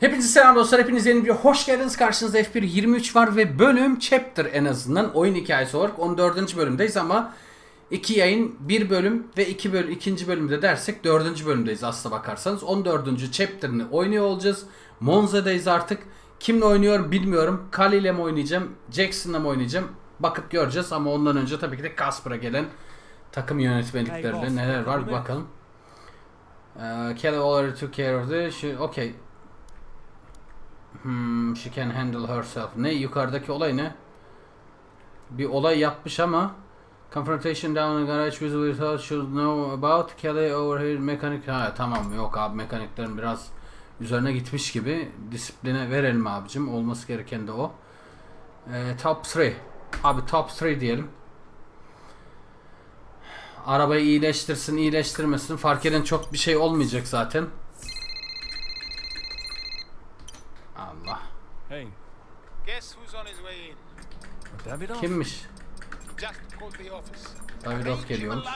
Hepinize selam dostlar. Hepiniz yeni bir hoş geldiniz. Karşınızda F1 23 var ve bölüm chapter en azından oyun hikayesi olarak 14. bölümdeyiz ama iki yayın, bir bölüm ve iki bölüm, ikinci bölümde dersek dördüncü bölümdeyiz aslına bakarsanız. 14. chapter'ını oynuyor olacağız. Monza'dayız artık. Kimle oynuyor bilmiyorum. Kali ile mi oynayacağım, Jackson'la mı oynayacağım? Bakıp göreceğiz ama ondan önce tabii ki de Casper'a gelen takım yönetmelikleriyle neler var bir bakalım. Uh, Kelly already took care of the... She, okay. Hmm, she can handle herself. Ne yukarıdaki olay ne? Bir olay yapmış ama Confrontation down in garage with without should know about Kelly over here mekanik ha tamam yok abi mekaniklerin biraz üzerine gitmiş gibi disipline verelim abicim olması gereken de o. Ee, top 3 abi top 3 diyelim. Arabayı iyileştirsin iyileştirmesin fark eden çok bir şey olmayacak zaten. Allah. Hey, Guess who's on his way in? Davidoff. Kimmiş? Just called the office. A geliyormuş.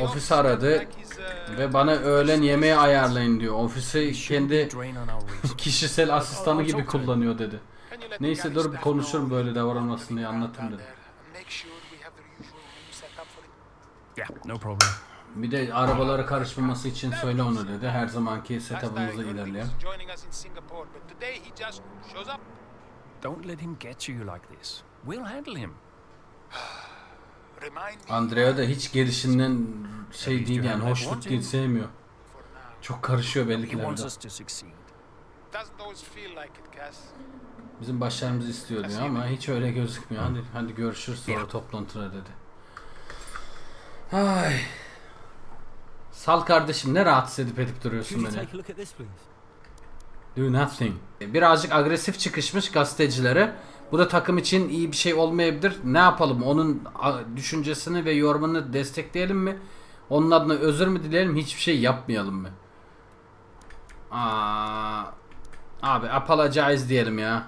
Ofis office aradı uh, ve bana öğlen yemeği ayarlayın diyor. Ofisi kendi kişisel asistanı gibi kullanıyor dedi. Neyse dur konuşurum böyle davranmasın diye around dedi. Yeah, no problem. Bir de arabalara karışmaması için söyle onu dedi. Her zamanki he ilerleyelim. Don't let him get you like this. We'll handle him. Andrea da hiç gelişinden şey değil yani hoşnut değil sevmiyor. Çok karışıyor belli ki. Bizim başlarımızı istiyor diyor ama hiç öyle gözükmüyor. Hadi, hadi görüşürüz sonra toplantıda dedi. Ay. Sal kardeşim ne rahatsız edip edip duruyorsun beni. Do nothing. Birazcık agresif çıkışmış gazetecilere. Bu da takım için iyi bir şey olmayabilir. Ne yapalım? Onun düşüncesini ve yorumunu destekleyelim mi? Onun adına özür mü dileyelim? Hiçbir şey yapmayalım mı? Aa, abi apologize diyelim ya.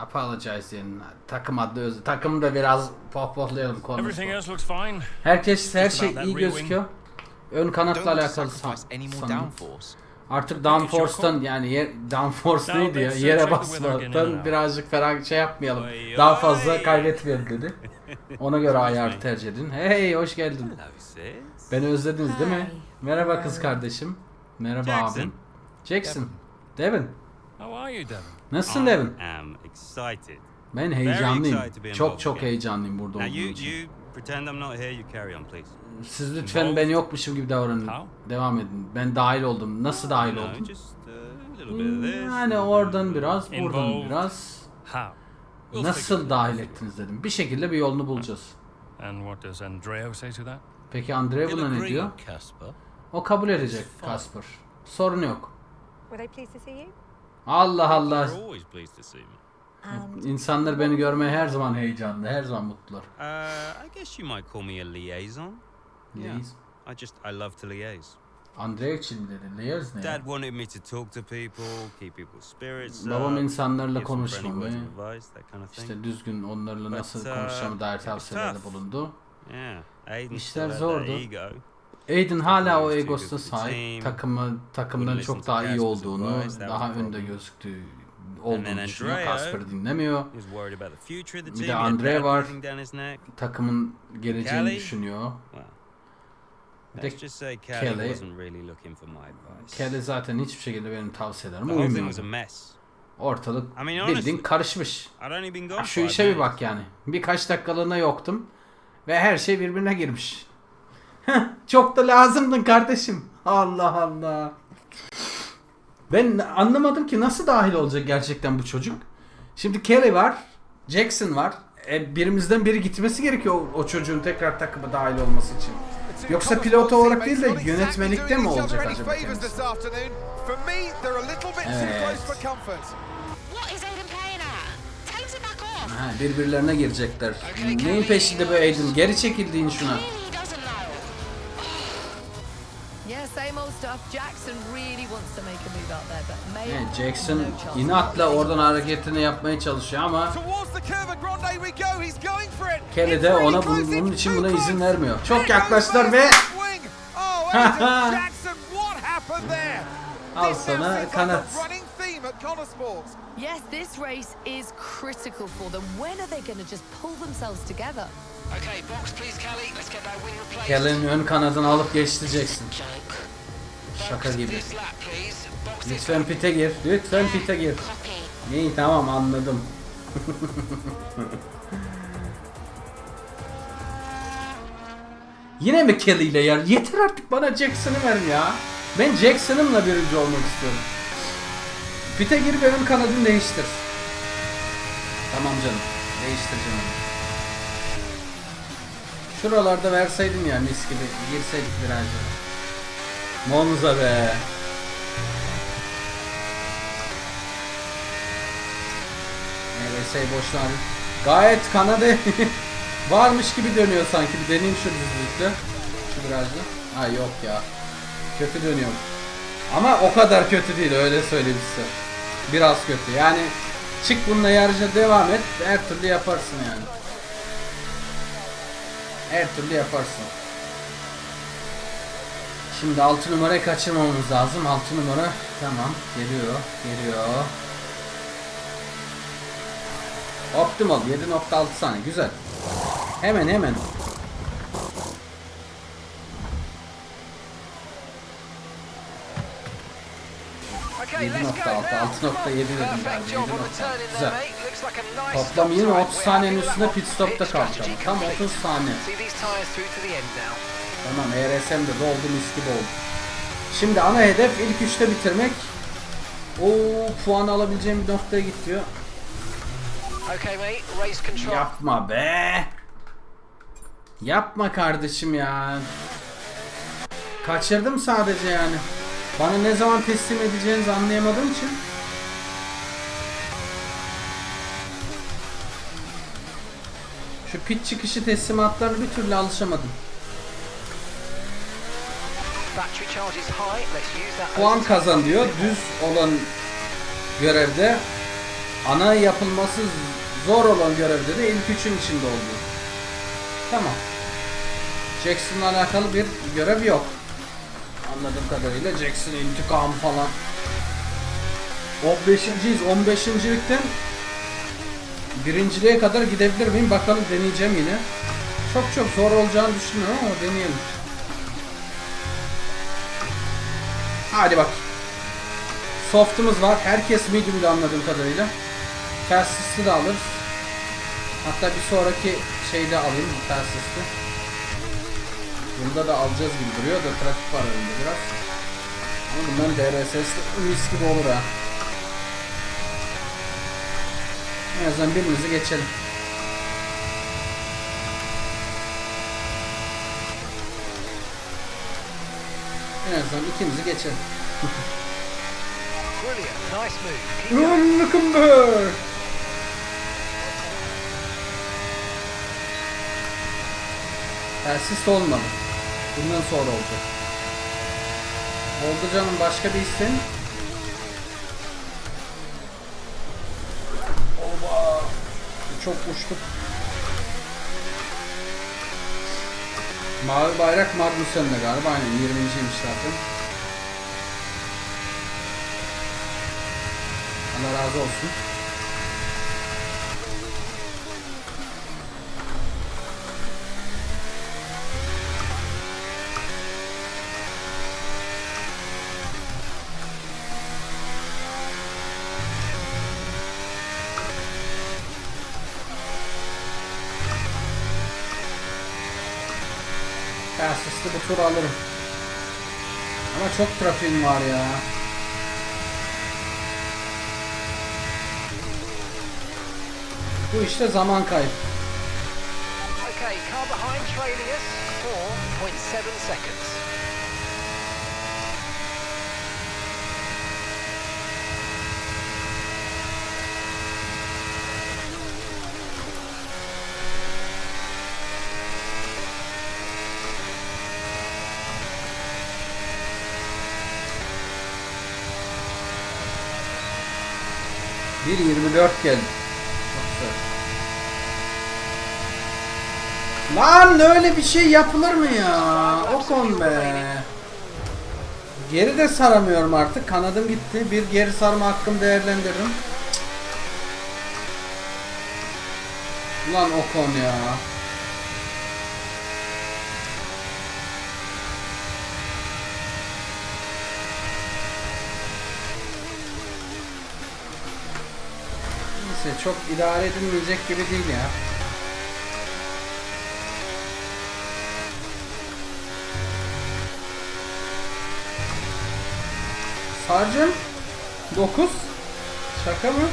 Apologize diyelim. Takım adlı özür. Takımı da biraz pohpohlayalım konusu. Everything else looks fine. Herkes her şey iyi gözüküyor. Ön kanatla alakalı sanırım. downforce. Artık downforce'tan yani yer, downforce neydi ya? uh, Yere now. birazcık ferah şey yapmayalım. Daha fazla kaybetmeyelim dedi. Ona göre ayar tercih edin. Hey hoş geldin. Beni özlediniz değil mi? Merhaba kız kardeşim. Merhaba abim. Jackson. Devin. How are you, Devin? Nasılsın I Devin? am excited. Ben excited to heyecanlıyım. be Çok involved çok heyecanlıyım burada Now olduğum you için. you pretend I'm not here. You carry on, please. Siz lütfen ben yokmuşum gibi davranın. Devam edin. Ben dahil oldum. Nasıl dahil oldum? just a little bit of this. Yani oradan biraz, buradan biraz. Nasıl dahil ettiniz dedim. Bir şekilde bir yolunu bulacağız. Peki Andre buna ne diyor? Casper. O kabul edecek Kasper. Sorun yok. Allah Allah. You're always pleased to see me. And İnsanlar beni görmeye her zaman heyecanlı, her zaman mutlular. Uh, I guess you might call me a liaison. Yeah. Liaise. I just I love to liaise. Andre için mi dedi? Liaise ne? Dad wanted me to talk to people, keep people's spirits Babam up, insanlarla give some friendly konuşmamı, işte düzgün onlarla nasıl uh, konuşacağımı dair tavsiyelerde bulundu. İşler zordu. Aiden hala o egosuna sahip. Takımı takımdan çok daha iyi olduğunu, daha önde gözüktüğü olduğunu düşünüyor. Kasper dinlemiyor. Bir de Andre var. Takımın geleceğini düşünüyor. Bir de Kelly, Kelly- zaten hiçbir şekilde benim tavsiyelerime mess. Ortalık bildiğin karışmış. Şu işe bir bak yani. Birkaç dakikalığına yoktum. Ve her şey birbirine girmiş. Heh, Çok da lazımdın kardeşim. Allah Allah. Ben anlamadım ki nasıl dahil olacak gerçekten bu çocuk. Şimdi Kelly var. Jackson var. E, birimizden biri gitmesi gerekiyor o, o çocuğun tekrar takıma dahil olması için. Yoksa pilot olarak değil de yönetmelikte mi olacak acaba kendisi? Evet. Ha, birbirlerine girecekler. Neyin peşinde bu Aiden? Geri çekildiğin şuna. Evet, Jackson no chance. inatla oradan hareketini yapmaya çalışıyor ama Kelly de ona bunun, bunun için buna izin vermiyor. Çok yaklaştılar ve Al sana kanat. running theme at Connor Sports. Yes, this race is critical for them. When are they going to just pull themselves together? Okay, box please, Kelly. Let's get that wing replaced. Kelly'nin ön kanadını alıp geçtireceksin. Şaka gibi. Lütfen pite gir. Lütfen pite gir. İyi tamam anladım. Yine mi Kelly ile yer? Yeter artık bana Jackson'ı ver ya. Ben Jackson'ımla birinci olmak istiyorum. Pite gir benim kanadını değiştir. Tamam canım. Değiştireceğim onu. Şuralarda verseydin ya mis gibi. Girseydik virajlara. Monza be. NRS boşuna alayım. Gayet kanadı varmış gibi dönüyor sanki. Bir deneyeyim şu düzlükte. Şu virajda. Ha yok ya. Kötü dönüyor. Ama o kadar kötü değil öyle söyleyeyim size. Biraz kötü. Yani çık bununla yarışa devam et. Her türlü yaparsın yani. Her türlü yaparsın. Şimdi 6 numarayı kaçırmamamız lazım. 6 numara tamam geliyor. Geliyor. Optimal 7.6 saniye güzel. Hemen hemen. Okay, 7.6, let's go now. 6.7 dedim on 7.6. the turn in Güzel. Toplam stop yine time. 30 saniyenin üstünde pit stopta kalacağım. Tam complete. 30 saniye. Tamam ERSM de doldu mis gibi oldu. Şimdi ana hedef ilk üçte bitirmek. O puan alabileceğim bir noktaya git diyor. Okay, mate. Race control. Yapma be. Yapma kardeşim ya. Kaçırdım sadece yani. Bana ne zaman teslim edeceğinizi anlayamadığım için. Şu pit çıkışı teslimatlarına bir türlü alışamadım. Battery charge is high. Let's use that. Puan kazan diyor. Düz olan görevde ana yapılması zor olan görevde de ilk üçün içinde oldu. Tamam. Jackson'la alakalı bir görev yok. Anladığım kadarıyla Jackson intikam falan. 15.yiz. 15.likten birinciliğe kadar gidebilir miyim? Bakalım deneyeceğim yine. Çok çok zor olacağını düşünüyorum ama deneyelim. Hadi bak. Soft'umuz var. Herkes medium'da anladığım kadarıyla. Fastest'i de alırız. Hatta bir sonraki şeyde alayım Fastest'i. Bunda da alacağız gibi duruyor da trafik var önünde biraz. Ama bundan DRS'li mis gibi olur ha. En azından birimizi geçelim. En azından ikimizi geçelim. Lan Luckenberg! Telsiz olmadı. Bundan sonra olacak. Oldu canım başka bir isteğin? Oba! Çok uçtuk. Mavi bayrak Magnussen'de galiba aynen 20.ymiş zaten. Allah razı olsun. Fastest'i bu tur alırım. Ama çok trafiğim var ya. Bu işte zaman kaybı. Okay, car behind trailing us. 4.7 seconds. Bir 24 geldi. Lan öyle bir şey yapılır mı ya? O kon be. Geri de saramıyorum artık. Kanadım gitti. Bir geri sarma hakkım değerlendiririm. Cık. Ulan Ocon ya. Neyse çok idare edilmeyecek gibi değil ya. Sarcım 9 Şaka mı?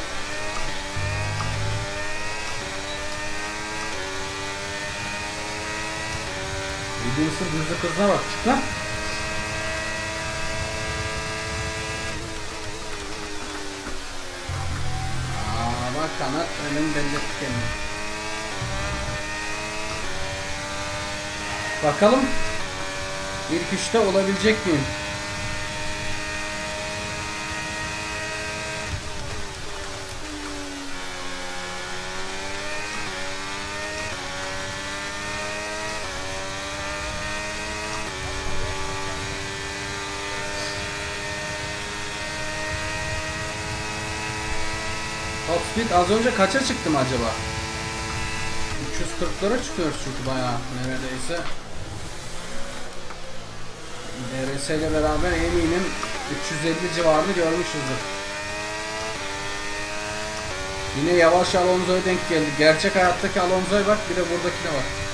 Videosu düzlü kızına bak çık lan. Kanat önüm belli kendini. Bakalım ilk üçte olabilecek miyim? Top speed az önce kaça çıktım acaba? 340'lara çıkıyoruz çünkü bayağı neredeyse. DRS ile beraber eminim 350 civarını görmüşüzdür. Yine yavaş Alonso'ya denk geldi. Gerçek hayattaki Alonso'ya bak bir de buradakine bak.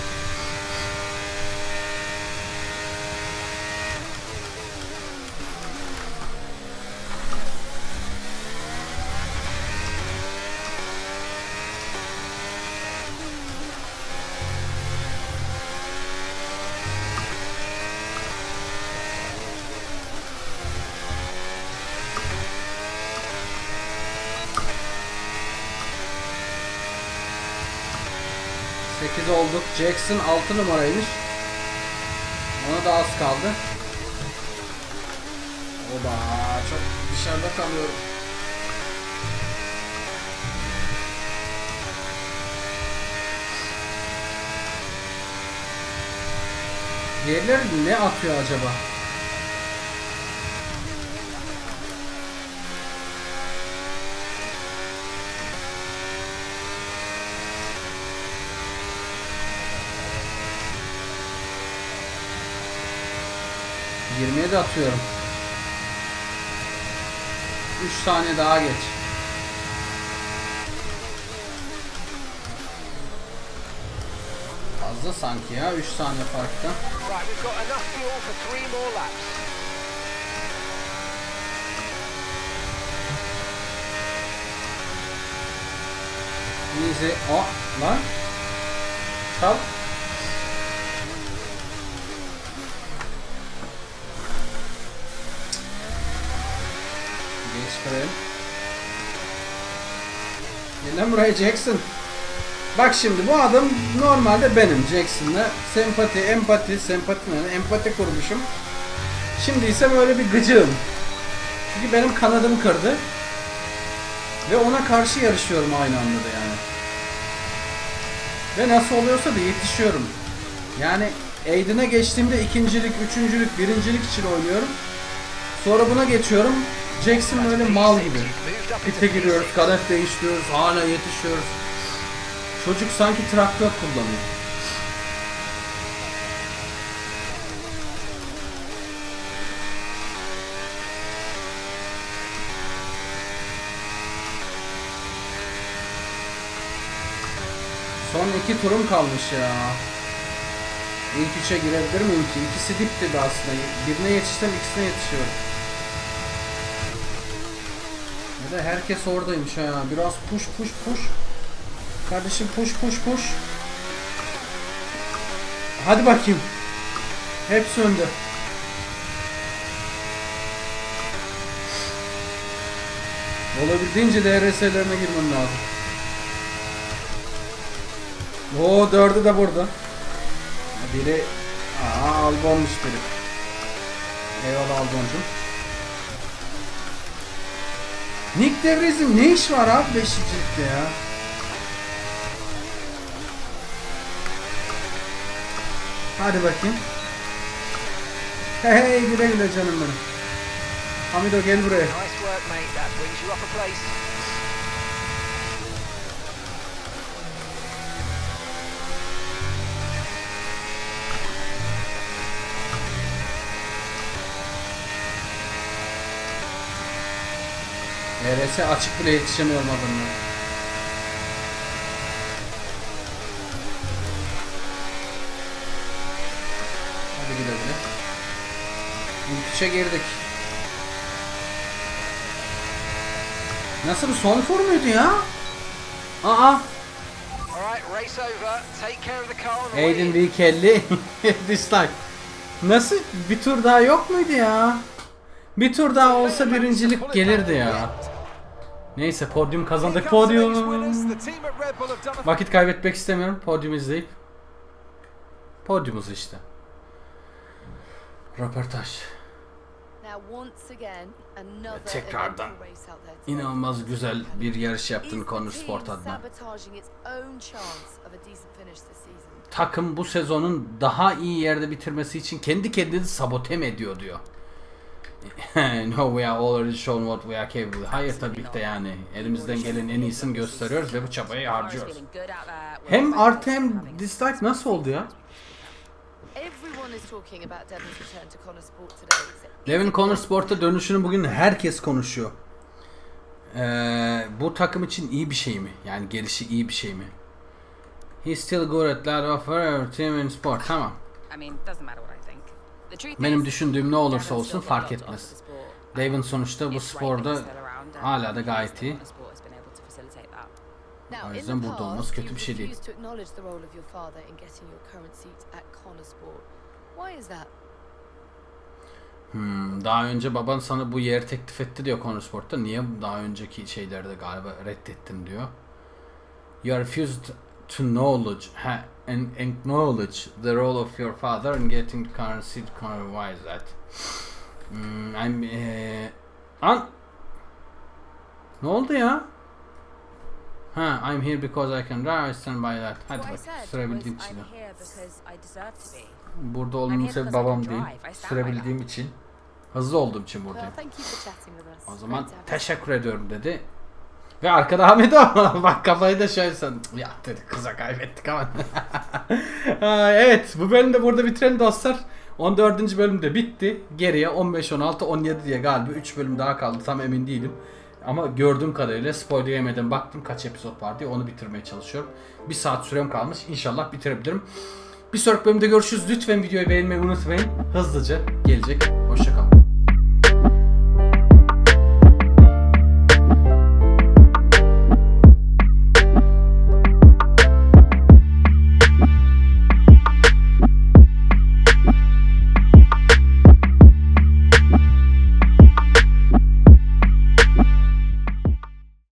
Sekiz olduk. Jackson 6 numaraymış. Ona da az kaldı. Oba çok dışarıda kalıyorum. Diğerleri ne atıyor acaba? Yirmiye de atıyorum. 3 saniye daha geç. Fazla sanki ya 3 saniye farkta. Easy. O lan. Çal. Gel lan buraya Jackson. Bak şimdi bu adam normalde benim Jackson'la sempati, empati, sempati ne? Empati kurmuşum. Şimdi ise böyle bir gıcığım. Çünkü benim kanadım kırdı. Ve ona karşı yarışıyorum aynı anda da yani. Ve nasıl oluyorsa da yetişiyorum. Yani Aiden'e geçtiğimde ikincilik, üçüncülük, birincilik için oynuyorum. Sonra buna geçiyorum. Jackson böyle mal gibi. Pite giriyoruz, kadeh değiştiriyoruz, hala yetişiyoruz. Çocuk sanki traktör kullanıyor. Son iki turum kalmış ya. İlk üçe girebilir miyim ki? İkisi dip dibi aslında. Birine yetiştim, ikisine yetişiyorum. Da herkes oradaymış ha. Biraz push push push. Kardeşim push push push. Hadi bakayım. Hepsi önde. Olabildiğince DRS'lerine girmem lazım. Oo dördü de burada. Biri Aa Albon'muş biri. Eyvallah Albon'cum. Nick Devres'in ne iş var abi beşincilikte ya? Hadi bakayım. Hey hey güle güle canım benim. Hamido gel buraya. RS açık bile yetişemiyorum adamla. Hadi güle güle. İlk üçe girdik. Nasıl bu son tur muydu ya? Aa! Aiden. Week 50 dislike. Nasıl bir tur daha yok muydu ya? Bir tur daha olsa birincilik gelirdi ya. Neyse podyum kazandık podyum. Vakit kaybetmek istemiyorum. Podyum izleyip. Podyumuz işte. Röportaj. Tekrardan. İnanılmaz güzel bir yarış yaptın Conor Sport adına. Takım bu sezonun daha iyi yerde bitirmesi için kendi kendini sabote mi ediyor diyor. no we are already shown what we are capable. Hayır tabii ki de yani elimizden gelen en iyisini gösteriyoruz ve bu çabayı harcıyoruz. Hem artı hem dislike nasıl oldu ya? Everyone is talking about Devon's return to Connor Sport today. So is Devin Connor Sport'a dönüşünü bugün herkes konuşuyor. Ee, bu takım için iyi bir şey mi? Yani gelişi iyi bir şey mi? He's still good at that offer team in sport. Tamam. I mean, doesn't matter what I think. The truth Benim düşündüğüm ne olursa olsun fark etmez. Devin sonuçta bu sporda hala da gayet iyi. O yüzden burada olması kötü bir şey değil. Hmm, daha önce baban sana bu yer teklif etti diyor Connorsport'ta. Niye daha önceki şeylerde galiba reddettin diyor. You refused to knowledge ha, and acknowledge the role of your father in getting the. Connor, why is that? Hmm, I'm eh, an ne oldu ya? Ha, I'm here because I can drive. I stand by that. Hadi bak, sürebildiğim için. I'm ya. here because I deserve to be. Burada olmamın sebebi babam değil. Sürebildiğim için. Hızlı olduğum için buradayım. O zaman to teşekkür ediyorum dedi. Ve arkada Ahmet bak kafayı da şöyle san. Ya dedi kıza kaybettik ama. Evet bu bölümü de burada bitirelim dostlar. 14. bölüm de bitti. Geriye 15, 16, 17 diye galiba 3 bölüm daha kaldı tam emin değilim. Ama gördüğüm kadarıyla spoiler yemeden baktım kaç episod var diye onu bitirmeye çalışıyorum. Bir saat sürem kalmış. İnşallah bitirebilirim. Bir sonraki bölümde görüşürüz. Lütfen videoyu beğenmeyi unutmayın. Hızlıca gelecek